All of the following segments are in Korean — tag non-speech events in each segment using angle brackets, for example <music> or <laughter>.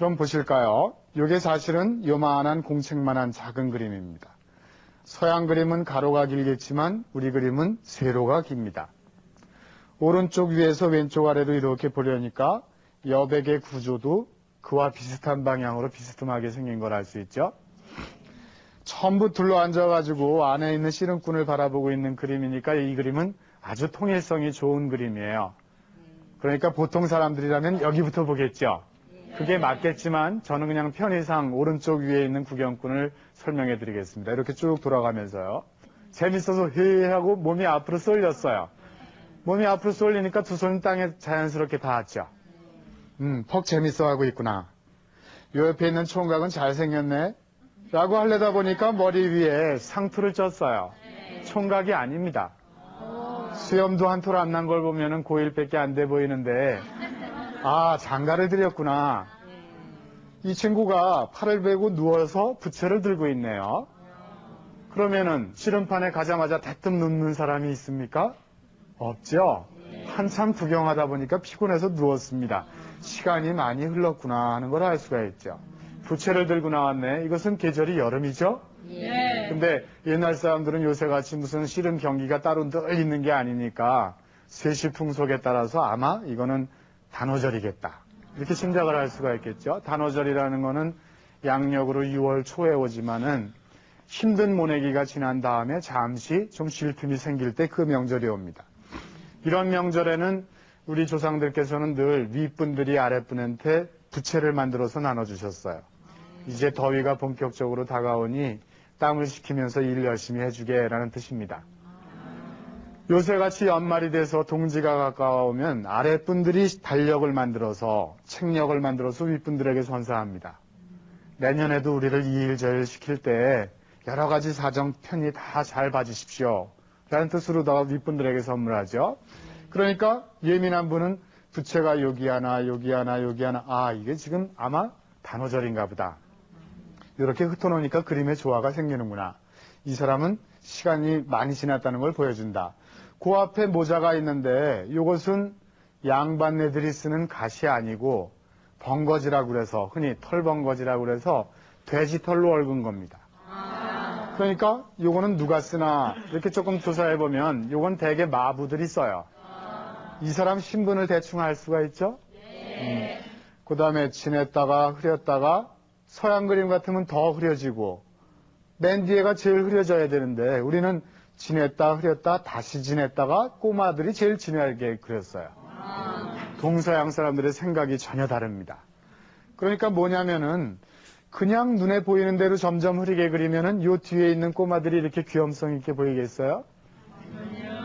그럼 보실까요? 이게 사실은 요만한 공책만한 작은 그림입니다. 서양 그림은 가로가 길겠지만 우리 그림은 세로가 깁니다. 오른쪽 위에서 왼쪽 아래로 이렇게 보려니까 여백의 구조도 그와 비슷한 방향으로 비스듬하게 생긴 걸 알 수 있죠. 전부 둘러앉아가지고 안에 있는 씨름꾼을 바라보고 있는 그림이니까 이 그림은 아주 통일성이 좋은 그림이에요. 그러니까 보통 사람들이라면 여기부터 보겠죠. 그게 맞겠지만 저는 그냥 편의상 오른쪽 위에 있는 구경꾼을 설명해 드리겠습니다. 이렇게 쭉 돌아가면서요. 재밌어서 헤 하고 몸이 앞으로 쏠렸어요. 몸이 앞으로 쏠리니까 두 손이 땅에 자연스럽게 닿았죠. 음, 퍽 재밌어 하고 있구나. 요 옆에 있는 총각은 잘생겼네. 라고 하려다 보니까 머리 위에 상투를 쪘어요. 총각이 아닙니다. 수염도 한 톨 안 난 걸 보면은 고1밖에 안 돼 보이는데, 아, 장가를 들였구나. 이 친구가 팔을 베고 누워서 부채를 들고 있네요. 그러면은 씨름판에 가자마자 대뜸 눕는 사람이 있습니까? 없죠? 한참 구경하다 보니까 피곤해서 누웠습니다. 시간이 많이 흘렀구나 하는 걸 알 수가 있죠. 부채를 들고 나왔네. 이것은 계절이 여름이죠? 예. 근데 옛날 사람들은 요새같이 무슨 씨름 경기가 따로 늘 있는 게 아니니까 세시 풍속에 따라서 아마 이거는 단오절이겠다. 이렇게 짐작을 할 수가 있겠죠. 단오절이라는 거는 양력으로 6월 초에 오지만은 힘든 모내기가 지난 다음에 잠시 좀 쉴 틈이 생길 때 그 명절이 옵니다. 이런 명절에는 우리 조상들께서는 늘 윗분들이 아랫분한테 부채를 만들어서 나눠주셨어요. 이제 더위가 본격적으로 다가오니 땀을 식히면서 일 열심히 해주게 라는 뜻입니다. 요새같이 연말이 돼서 동지가 가까워오면 아랫분들이 달력을 만들어서 책력을 만들어서 윗분들에게 선사합니다. 내년에도 우리를 이일저일 시킬 때 여러 가지 사정 편히 다 잘 봐주십시오. 라는 뜻으로다가 윗분들에게 선물하죠. 그러니까 예민한 분은 부채가 여기 하나, 여기 하나, 여기 하나. 아, 이게 지금 아마 단오절인가 보다. 이렇게 흩어놓으니까 그림의 조화가 생기는구나. 이 사람은 시간이 많이 지났다는 걸 보여준다. 그 앞에 모자가 있는데 이것은 양반네들이 쓰는 갓이 아니고 번거지라고 그래서 흔히 털번거지라고 그래서 돼지 털로 얽은 겁니다. 그러니까 요거는 누가 쓰나 이렇게 조금 조사해 보면 요건 대개 마부들이 써요. 이 사람 신분을 대충 알 수가 있죠? 그 다음에 진했다가 흐렸다가 서양 그림 같으면 더 흐려지고 맨 뒤에가 제일 흐려져야 되는데 우리는 진했다 흐렸다 다시 진했다가 꼬마들이 제일 진하게 그렸어요. 동서양 사람들의 생각이 전혀 다릅니다. 그러니까 뭐냐면은 그냥 눈에 보이는 대로 점점 흐리게 그리면은 요 뒤에 있는 꼬마들이 이렇게 귀염성 있게 보이겠어요?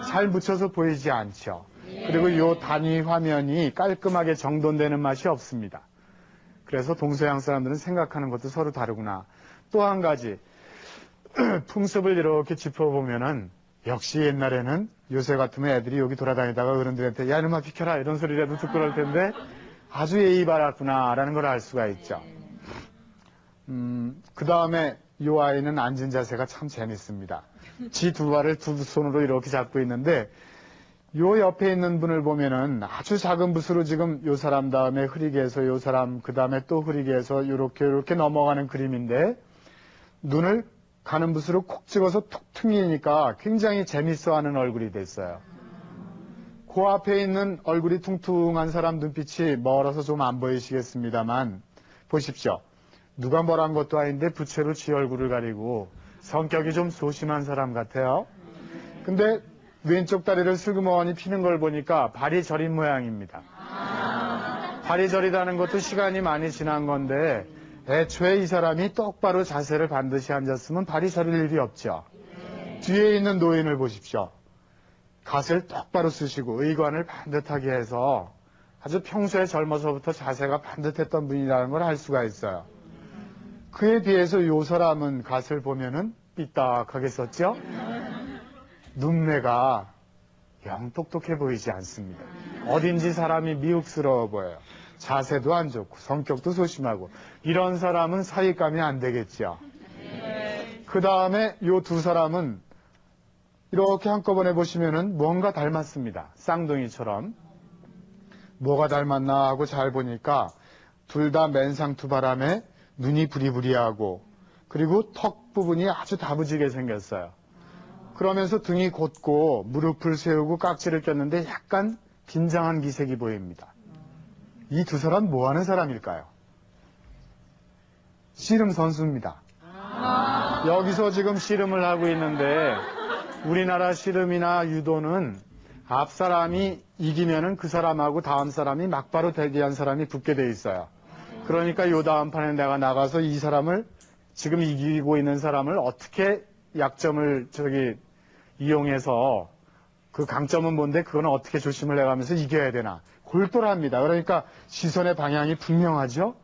잘 묻혀서 보이지 않죠. 그리고 요 단위 화면이 깔끔하게 정돈되는 맛이 없습니다. 그래서 동서양 사람들은 생각하는 것도 서로 다르구나. 또 한 가지 <clears throat> 풍습을 이렇게 짚어보면은 역시 옛날에는 요새 같으면 애들이 여기 돌아다니다가 어른들한테 야 이놈아 비켜라 이런 소리라도 듣고 그럴 텐데 아주 예의 바랐구나라는 걸 알 수가 있죠. 음, 그 다음에 요 아이는 앉은 자세가 참 재밌습니다. 지 두 발을 두 손으로 이렇게 잡고 있는데 요 옆에 있는 분을 보면은 아주 작은 붓으로 지금 요 사람 다음에 흐리게 해서 요 사람 그 다음에 또 흐리게 해서 요렇게 요렇게 넘어가는 그림인데 눈을 가는 붓으로 콕 찍어서 툭 퉁이니까 굉장히 재밌어하는 얼굴이 됐어요. 그 앞에 있는 얼굴이 퉁퉁한 사람 눈빛이 멀어서 좀 안 보이시겠습니다만 보십시오. 누가 뭐란 것도 아닌데 부채로 지 얼굴을 가리고 성격이 좀 소심한 사람 같아요. 근데 왼쪽 다리를 슬그머니 피는 걸 보니까 발이 저린 모양입니다. 발이 저리다는 것도 시간이 많이 지난 건데 애초에 이 사람이 똑바로 자세를 반드시 앉았으면 발이 저릴 일이 없죠. 뒤에 있는 노인을 보십시오. 갓을 똑바로 쓰시고 의관을 반듯하게 해서 아주 평소에 젊어서부터 자세가 반듯했던 분이라는 걸 알 수가 있어요. 그에 비해서 요 사람은 갓을 보면은 삐딱하게 썼죠? 눈매가 영 똑똑해 보이지 않습니다. 어딘지 사람이 미혹스러워 보여요. 자세도 안 좋고 성격도 소심하고 이런 사람은 사윗감이 안 되겠죠. 그 다음에 요 두 사람은 이렇게 한꺼번에 보시면은 뭔가 닮았습니다. 쌍둥이처럼. 뭐가 닮았나 하고 잘 보니까 둘 다 맨상투 바람에 눈이 부리부리하고 그리고 턱 부분이 아주 다부지게 생겼어요. 그러면서 등이 곧고 무릎을 세우고 깍지를 꼈는데 약간 긴장한 기색이 보입니다. 이 두 사람 뭐 하는 사람일까요? 씨름 선수입니다. 여기서 지금 씨름을 하고 있는데 우리나라 씨름이나 유도는 앞 사람이 이기면은 그 사람하고 다음 사람이 막바로 대기한 사람이 붙게 돼 있어요. 그러니까 요 다음 판에 내가 나가서 이 사람을 지금 이기고 있는 사람을 어떻게 약점을 저기 이용해서 그 강점은 뭔데 그거는 어떻게 조심을 해가면서 이겨야 되나 골똘합니다. 그러니까 시선의 방향이 분명하죠.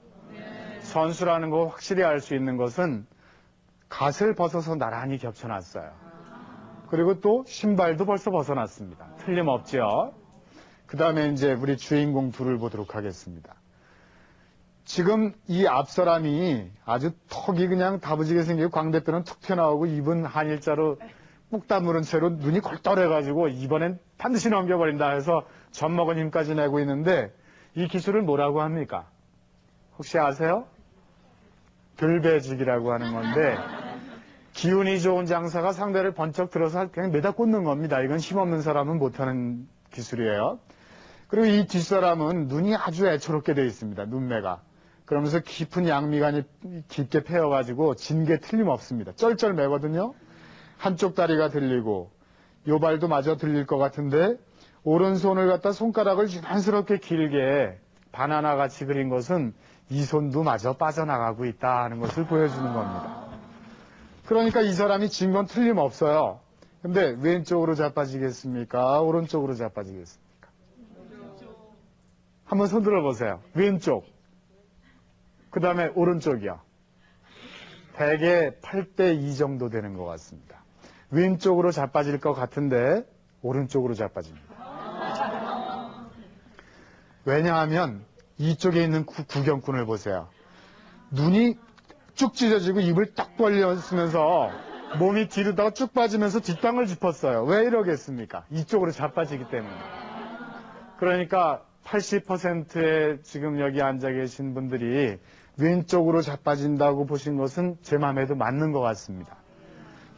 선수라는 거 확실히 알 수 있는 것은 갓을 벗어서 나란히 겹쳐놨어요. 그리고 또 신발도 벌써 벗어났습니다. 틀림없죠. 그 다음에 이제 우리 주인공 둘을 보도록 하겠습니다. 지금 이 앞 사람이 아주 턱이 그냥 다부지게 생기고 광대뼈는 툭 튀어나오고 입은 한일자로 꾹 다무른 채로 눈이 골똘해가지고 이번엔 반드시 넘겨버린다 해서 젖먹은 힘까지 내고 있는데 이 기술을 뭐라고 합니까? 혹시 아세요? 들배지기라고 하는 건데 기운이 좋은 장사가 상대를 번쩍 들어서 그냥 매다 꽂는 겁니다. 이건 힘없는 사람은 못하는 기술이에요. 그리고 이 뒷사람은 눈이 아주 애처롭게 되어 있습니다. 눈매가. 그러면서 깊은 양미간이 깊게 패여가지고 진 게 틀림없습니다. 쩔쩔매거든요. 한쪽 다리가 들리고 요 발도 마저 들릴 것 같은데 오른손을 갖다 손가락을 유난스럽게 길게 바나나 같이 그린 것은 이 손도 마저 빠져나가고 있다 하는 것을 보여주는 겁니다. 그러니까 이 사람이 진 건 틀림없어요. 근데 왼쪽으로 자빠지겠습니까? 오른쪽으로 자빠지겠습니까? 한번 손 들어보세요. 왼쪽. 그 다음에 오른쪽이요. 대개 8대 2 정도 되는 것 같습니다. 왼쪽으로 자빠질 것 같은데 오른쪽으로 자빠집니다. 왜냐하면 이쪽에 있는 구, 구경꾼을 보세요. 눈이 쭉 찢어지고 입을 딱 벌렸으면서 몸이 뒤로다가 쭉 빠지면서 뒷땅을 짚었어요. 왜 이러겠습니까? 이쪽으로 자빠지기 때문에. 그러니까 80%의 지금 여기 앉아 계신 분들이 왼쪽으로 자빠진다고 보신 것은 제 마음에도 맞는 것 같습니다.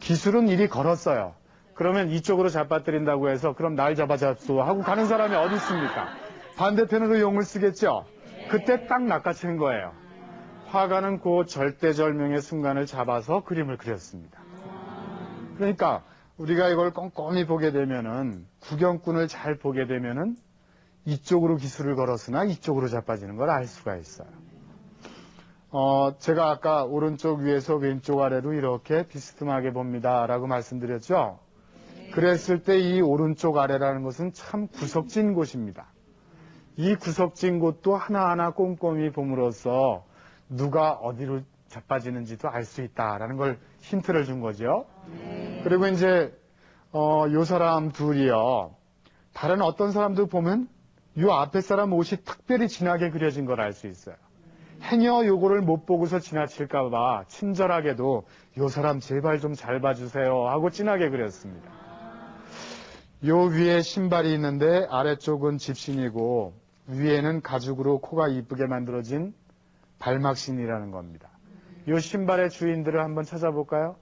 기술은 이리 걸었어요. 그러면 이쪽으로 잡아뜨린다고 해서 그럼 날 잡아잡소 하고 가는 사람이 어디 있습니까? 반대편으로 용을 쓰겠죠? 그때 딱 낚아채는 거예요. 화가는 그 절대절명의 순간을 잡아서 그림을 그렸습니다. 그러니까 우리가 이걸 꼼꼼히 보게 되면은 구경꾼을 잘 보게 되면은 이쪽으로 기술을 걸었으나 이쪽으로 자빠지는 걸 알 수가 있어요. 어, 제가 아까 오른쪽 위에서 왼쪽 아래로 이렇게 비스듬하게 봅니다. 라고 말씀드렸죠? 그랬을 때 이 오른쪽 아래라는 것은 참 구석진 곳입니다. 이 구석진 곳도 하나하나 꼼꼼히 봄으로써 누가 어디로 자빠지는지도 알 수 있다라는 걸 힌트를 준 거죠. 그리고 이제 어, 요 사람 둘이요. 다른 어떤 사람들 보면 요 앞에 사람 옷이 특별히 진하게 그려진 걸 알 수 있어요. 행여 요거를 못 보고서 지나칠까봐 친절하게도 요 사람 제발 좀 잘 봐주세요 하고 진하게 그렸습니다. 요 위에 신발이 있는데 아래쪽은 집신이고 위에는 가죽으로 코가 이쁘게 만들어진 발막신이라는 겁니다. 요 신발의 주인들을 한번 찾아볼까요?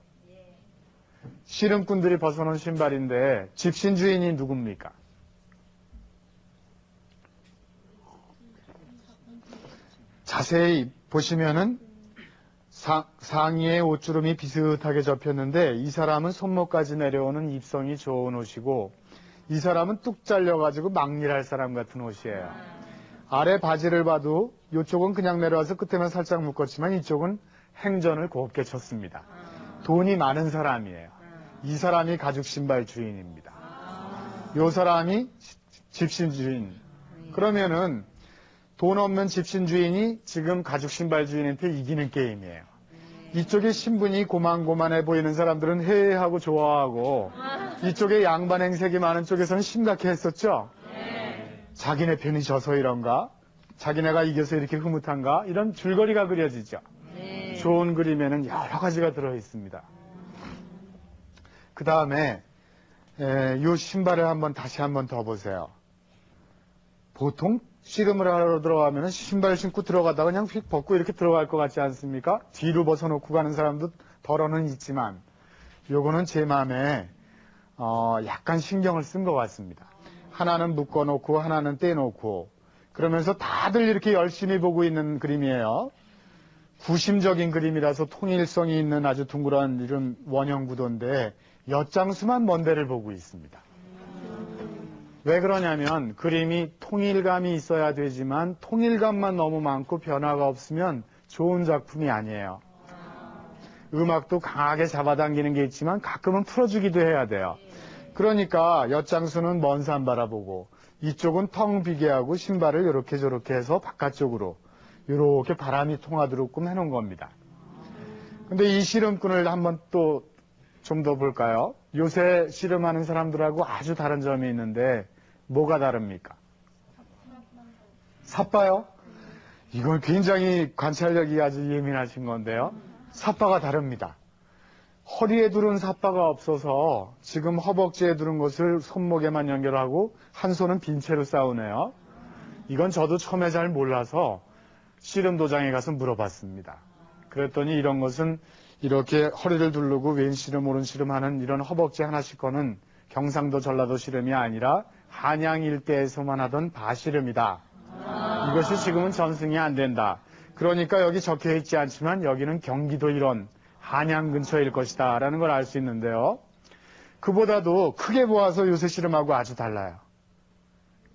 씨름꾼들이 벗어놓은 신발인데 집신 주인이 누굽니까? 자세히 보시면은 사, 상의에 옷주름이 비슷하게 접혔는데 이 사람은 손목까지 내려오는 입성이 좋은 옷이고 이 사람은 뚝 잘려가지고 막일할 사람 같은 옷이에요. 아래 바지를 봐도 이쪽은 그냥 내려와서 끝에만 살짝 묶었지만 이쪽은 행전을 곱게 쳤습니다. 돈이 많은 사람이에요. 이 사람이 가죽 신발 주인입니다. 이 사람이 집신 주인. 그러면은 돈 없는 집신 주인이 지금 가죽 신발 주인한테 이기는 게임이에요. 이쪽에 신분이 고만고만해 보이는 사람들은 해하고 좋아하고 이쪽에 양반 행색이 많은 쪽에서는 심각해 했었죠. 자기네 편이 져서 이런가? 자기네가 이겨서 이렇게 흐뭇한가? 이런 줄거리가 그려지죠. 좋은 그림에는 여러 가지가 들어 있습니다. 그 다음에 이 신발을 한번 다시 한번 더 보세요. 보통 씨름을 하러 들어가면 신발 신고 들어가다가 그냥 휙 벗고 이렇게 들어갈 것 같지 않습니까? 뒤로 벗어놓고 가는 사람도 덜어는 있지만 요거는 제 마음에 어, 약간 신경을 쓴 것 같습니다. 하나는 묶어놓고 하나는 떼놓고 그러면서 다들 이렇게 열심히 보고 있는 그림이에요. 구심적인 그림이라서 통일성이 있는 아주 둥그런 이런 원형 구도인데 엿장수만 먼 데를 보고 있습니다. 왜 그러냐면 그림이 통일감이 있어야 되지만 통일감만 너무 많고 변화가 없으면 좋은 작품이 아니에요. 음악도 강하게 잡아당기는 게 있지만 가끔은 풀어주기도 해야 돼요. 그러니까 엿장수는 먼 산 바라보고 이쪽은 텅 비게 하고 신발을 이렇게 저렇게 해서 바깥쪽으로 이렇게 바람이 통하도록끔 해놓은 겁니다. 근데 이 씨름꾼을 한번 또 좀 더 볼까요? 요새 씨름하는 사람들하고 아주 다른 점이 있는데 뭐가 다릅니까? 삿바요? 이건 굉장히 관찰력이 아주 예민하신 건데요. 삿바가 다릅니다. 허리에 두른 삿바가 없어서 지금 허벅지에 두른 것을 손목에만 연결하고 한 손은 빈 채로 싸우네요. 이건 저도 처음에 잘 몰라서 씨름 도장에 가서 물어봤습니다. 그랬더니 이런 것은 이렇게 허리를 두르고 왼 씨름 오른 씨름 하는 이런 허벅지 하나씩 거는 경상도 전라도 씨름이 아니라 한양 일대에서만 하던 바씨름이다. 이것이 지금은 전승이 안 된다. 그러니까 여기 적혀 있지 않지만 여기는 경기도 일원 한양 근처일 것이다 라는 걸 알 수 있는데요. 그보다도 크게 보아서 요새 씨름하고 아주 달라요.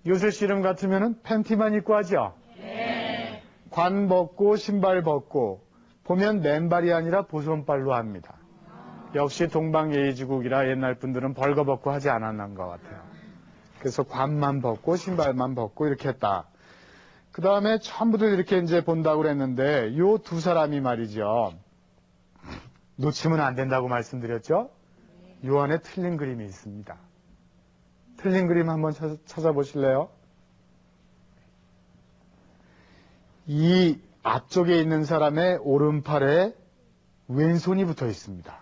요새 씨름 같으면 팬티만 입고 하죠? 관 벗고 신발 벗고 보면 맨발이 아니라 보손발로 합니다. 역시 동방예의지국이라 옛날 분들은 벌거벗고 하지 않았는 것 같아요. 그래서 관만 벗고 신발만 벗고 이렇게 했다. 그 다음에 전부들 이렇게 이제 본다고 그랬는데 요 두 사람이 말이죠. 놓치면 안 된다고 말씀드렸죠? 요 안에 틀린 그림이 있습니다. 틀린 그림 한번 찾- 찾아보실래요? 이 앞쪽에 있는 사람의 오른팔에 왼손이 붙어 있습니다.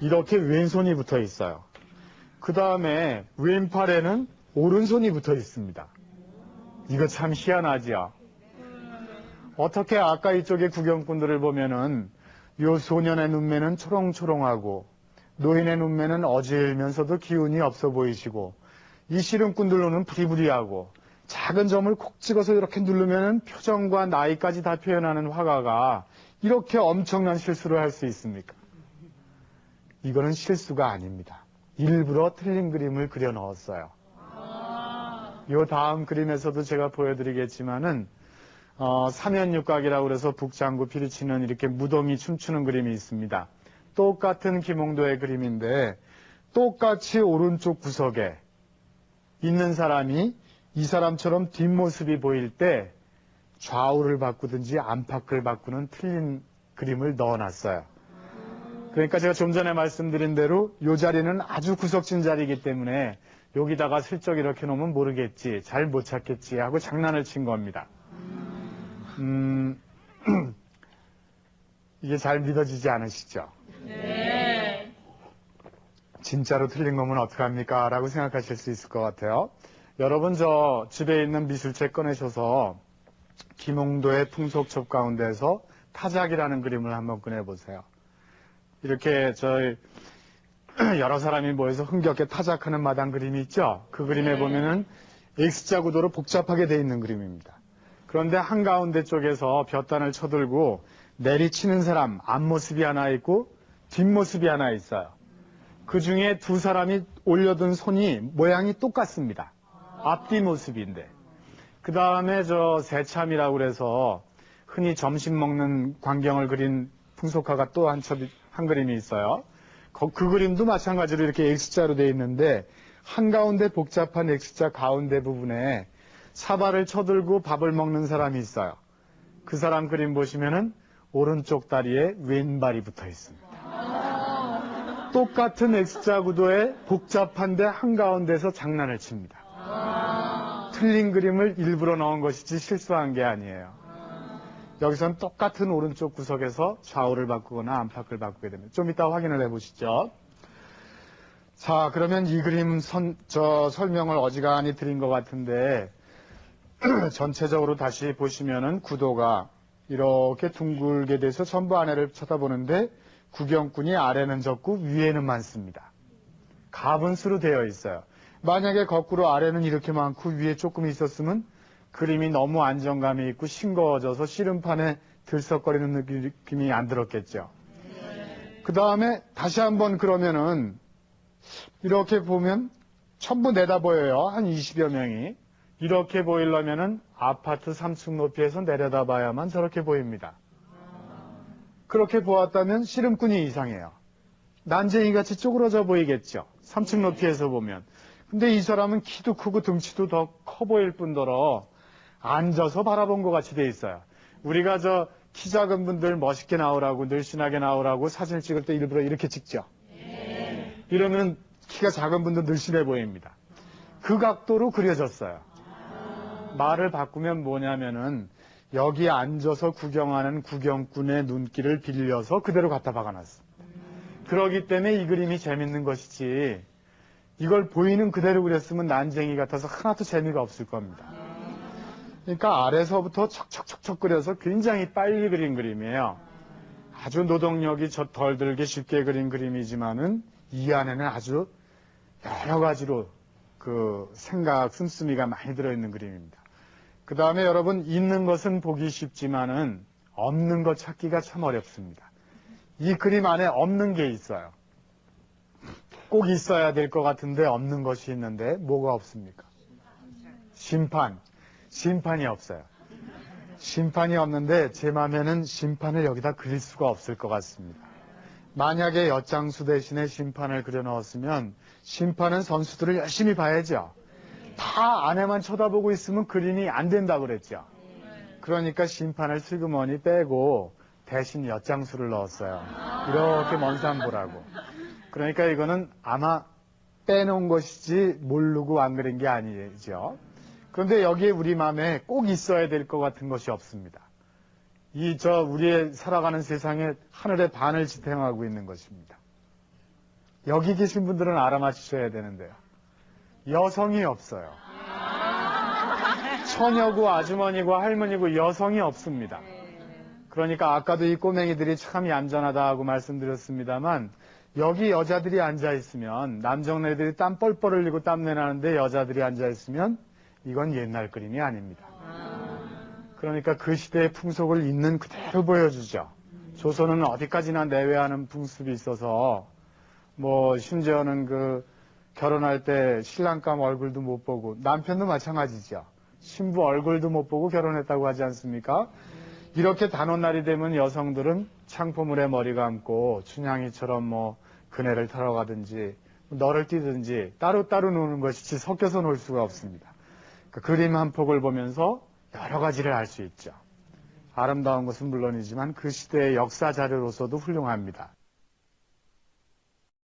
이렇게 왼손이 붙어 있어요. 그 다음에 왼팔에는 오른손이 붙어 있습니다. 이거 참 희한하지요? 어떻게 아까 이쪽에 구경꾼들을 보면은 요 소년의 눈매는 초롱초롱하고 노인의 눈매는 어질면서도 기운이 없어 보이시고 이 씨름꾼들로는 부리부리하고 작은 점을 콕 찍어서 이렇게 누르면 표정과 나이까지 다 표현하는 화가가 이렇게 엄청난 실수를 할 수 있습니까? 이거는 실수가 아닙니다. 일부러 틀린 그림을 그려 넣었어요. 요 다음 그림에서도 제가 보여드리겠지만은 어, 사면육각이라고 그래서 북장구 피리치는 이렇게 무덤이 춤추는 그림이 있습니다. 똑같은 김홍도의 그림인데 똑같이 오른쪽 구석에 있는 사람이 이 사람처럼 뒷모습이 보일 때 좌우를 바꾸든지 안팎을 바꾸는 틀린 그림을 넣어놨어요. 그러니까 제가 좀 전에 말씀드린 대로 이 자리는 아주 구석진 자리이기 때문에 여기다가 슬쩍 이렇게 놓으면 모르겠지, 잘 못 찾겠지 하고 장난을 친 겁니다. 음, <clears throat> 이게 잘 믿어지지 않으시죠? 진짜로 틀린 거면 어떡합니까? 라고 생각하실 수 있을 것 같아요. 여러분 저 집에 있는 미술책 꺼내셔서 김홍도의 풍속첩 가운데서 타작이라는 그림을 한번 꺼내보세요. 이렇게 저희 <clears throat> 여러 사람이 모여서 흥겹게 타작하는 마당 그림이 있죠? 그 그림에 보면은 X자 구도로 복잡하게 돼 있는 그림입니다. 그런데 한가운데 쪽에서 볕단을 쳐들고 내리치는 사람 앞모습이 하나 있고 뒷모습이 하나 있어요. 그 중에 두 사람이 올려둔 손이 모양이 똑같습니다. 앞뒤 모습인데. 그 다음에 저 새참이라고 그래서 흔히 점심 먹는 광경을 그린 풍속화가 또 한 첩, 한 그림이 있어요. 거- 그 그림도 마찬가지로 이렇게 X자로 되어 있는데 한가운데 복잡한 X자 가운데 부분에 사발을 쳐들고 밥을 먹는 사람이 있어요. 그 사람 그림 보시면은 오른쪽 다리에 왼발이 붙어 있습니다. 똑같은 X자 구도에 복잡한데 한가운데서 장난을 칩니다. 틀린 그림을 일부러 넣은 것이지 실수한 게 아니에요. 여기선 똑같은 오른쪽 구석에서 좌우를 바꾸거나 안팎을 바꾸게 됩니다. 좀 이따 확인을 해보시죠. 자, 그러면 이 그림 선, 저 설명을 어지간히 드린 것 같은데, <clears throat> 전체적으로 다시 보시면은 구도가 이렇게 둥글게 돼서 전부 아래를 쳐다보는데 구경꾼이 아래는 적고 위에는 많습니다. 가분수로 되어 있어요. 만약에 거꾸로 아래는 이렇게 많고 위에 조금 있었으면 그림이 너무 안정감이 있고 싱거워져서 씨름판에 들썩거리는 느낌이 안 들었겠죠. 그 다음에 다시 한번 그러면은 이렇게 보면 전부 내다 보여요. 한 20여 명이. 이렇게 보이려면은 아파트 3층 높이에서 내려다 봐야만 저렇게 보입니다. 그렇게 보았다면 씨름꾼이 이상해요. 난쟁이 같이 쪼그러져 보이겠죠. 3층 높이에서 보면. 근데 이 사람은 키도 크고 등치도 더 커 보일 뿐더러 앉아서 바라본 것 같이 돼 있어요. 우리가 저 키 작은 분들 멋있게 나오라고 늘씬하게 나오라고 사진 찍을 때 일부러 이렇게 찍죠. 이러면 키가 작은 분도 늘씬해 보입니다. 그 각도로 그려졌어요. 말을 바꾸면 뭐냐면은 여기 앉아서 구경하는 구경꾼의 눈길을 빌려서 그대로 갖다 박아놨습니다. 그러기 때문에 이 그림이 재밌는 것이지 이걸 보이는 그대로 그렸으면 난쟁이 같아서 하나도 재미가 없을 겁니다. 그러니까 아래서부터 척척척척 그려서 굉장히 빨리 그린 그림이에요. 아주 노동력이 덜 들게 쉽게 그린 그림이지만은 이 안에는 아주 여러 가지로 그 생각, 씀씀이가 많이 들어있는 그림입니다. 그 다음에 여러분, 있는 것은 보기 쉽지만은 없는 것 찾기가 참 어렵습니다. 이 그림 안에 없는 게 있어요. 꼭 있어야 될 것 같은데 없는 것이 있는데 뭐가 없습니까? 심판. 심판이 없어요. 심판이 없는데 제 마음에는 심판을 여기다 그릴 수가 없을 것 같습니다. 만약에 엿장수 대신에 심판을 그려 넣었으면 심판은 선수들을 열심히 봐야죠. 다 안에만 쳐다보고 있으면 그림이 안 된다 그랬죠. 그러니까 심판을 슬그머니 빼고 대신 엿장수를 넣었어요. 이렇게 먼 산 보라고. 그러니까 이거는 아마 빼놓은 것이지 모르고 안 그린 게 아니죠. 그런데 여기에 우리 마음에 꼭 있어야 될 것 같은 것이 없습니다. 이 저 우리의 살아가는 세상에 하늘의 반을 지탱하고 있는 것입니다. 여기 계신 분들은 알아맞히셔야 되는데요. 여성이 없어요. 처녀고 아주머니고 할머니고 여성이 없습니다. 그러니까 아까도 이 꼬맹이들이 참 얌전하다 하고 말씀드렸습니다만 여기 여자들이 앉아 있으면 남정네들이 땀 뻘뻘 흘리고 땀내 나는데 여자들이 앉아 있으면 이건 옛날 그림이 아닙니다. 그러니까 그 시대의 풍속을 있는 그대로 보여주죠. 조선은 어디까지나 내외하는 풍습이 있어서 뭐 심지어는 그 결혼할 때 신랑감 얼굴도 못 보고 남편도 마찬가지죠. 신부 얼굴도 못 보고 결혼했다고 하지 않습니까? 이렇게 단오날이 되면 여성들은 창포물에 머리 감고 춘향이처럼 뭐 그네를 타러 가든지 너를 뛰든지 따로따로 노는 것이지 섞여서 놀 수가 없습니다. 그 그림 한 폭을 보면서 여러 가지를 알 수 있죠. 아름다운 것은 물론이지만 그 시대의 역사 자료로서도 훌륭합니다.